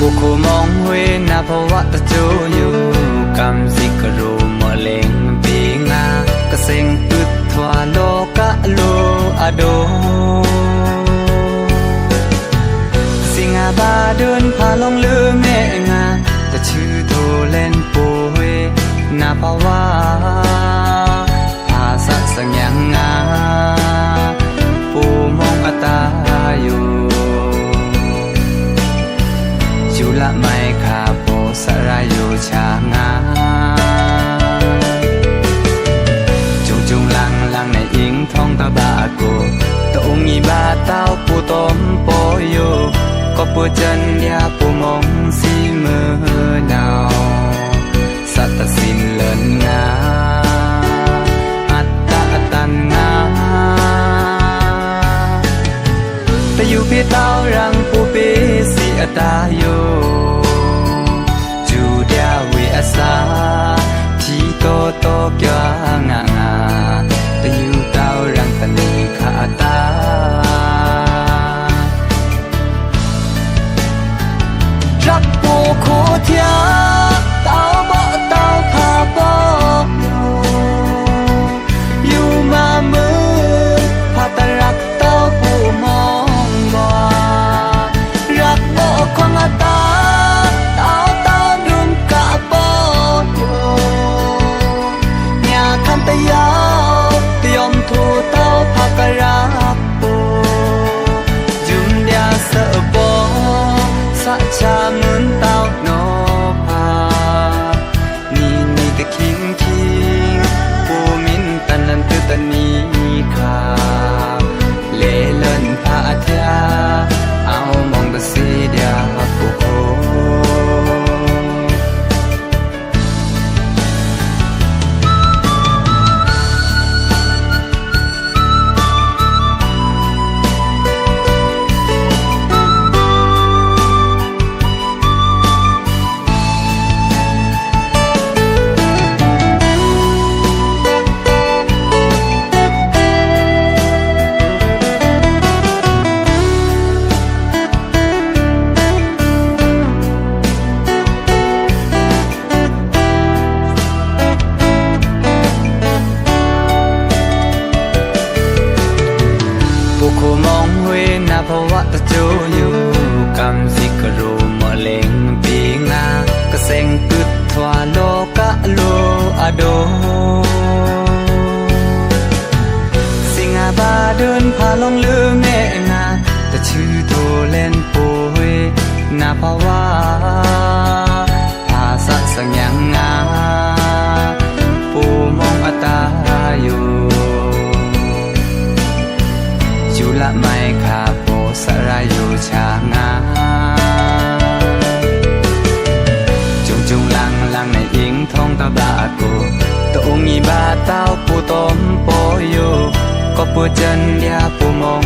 บุคมองเวนาภวะตะโจอยู่กำสิกรูมะเลงปีงากะเซ็งตึดทวาโลกะโลอโดสิงาบาเดินพาลงลืมเนงาตะชื่อโทเล่นปูเวนาภวะ tao pu tôm po yo có pu chân ya pu mong si mơ nào sa ta xin lần nga atta atan nga ta yu pi tao rằng 我苦跳。จูอยู่กำสิกรูมะเล็งปีงากะเซ็งปึดทวาโลกะโลอะโดสิงาบาเดินพาลงลืมเนงาแต่ชื่อโทเล่นปุยนาภาวะภาษาสังยังงา ako Tuong ibataw po tompoyo Kopo dyan dia pumong